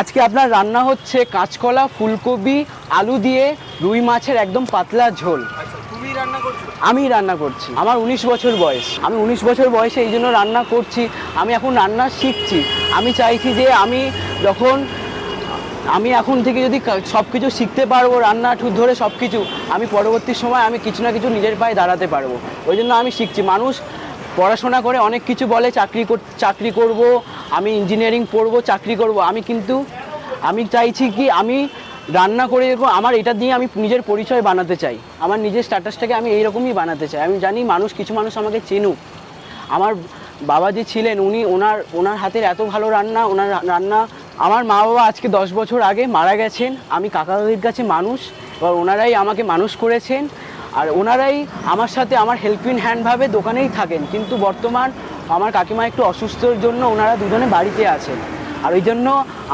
আজকে আপনার রান্না হচ্ছে কাঁচকলা ফুলকপি আলু দিয়ে রুই মাছের একদম পাতলা ঝোল। আমি রান্না করছি। আমার উনিশ বছর বয়স। আমি উনিশ বছর বয়সে এই জন্য রান্না করছি। আমি এখন রান্না শিখছি। আমি চাইছি যে আমি যখন আমি এখন থেকে যদি সব কিছু শিখতে পারব রান্না ঠুর ধরে সব কিছু আমি পরবর্তী সময় আমি কিছু না কিছু নিজের পায়ে দাঁড়াতে পারব। ওই জন্য আমি শিখছি। মানুষ পড়াশোনা করে অনেক কিছু বলে, চাকরি কর- চাকরি করব, আমি ইঞ্জিনিয়ারিং পড়ব, চাকরি করব। আমি কিন্তু, আমি চাইছি কি আমি রান্না করে এরকম আমার এটা দিয়ে আমি নিজের পরিচয় বানাতে চাই। আমার নিজের স্ট্যাটাসটাকে আমি এইরকমই বানাতে চাই। আমি জানি মানুষ, কিছু মানুষ আমাকে চেনুক। আমার বাবা যে ছিলেন, উনি ওনার ওনার হাতের এত ভালো রান্না, ওনার রান্না, আমার মা বাবা আজকে দশ বছর আগে মারা গেছেন। আমি কাকা কাছে মানুষ, এবার ওনারাই আমাকে মানুষ করেছেন। আর ওনারাই আমার সাথে আমার হেল্পিং হ্যান্ডভাবে দোকানেই থাকেন। কিন্তু বর্তমান আমার কাকিমা একটু অসুস্থর জন্য ওনারা দুজনে বাড়িতে আছেন। আর ওই জন্য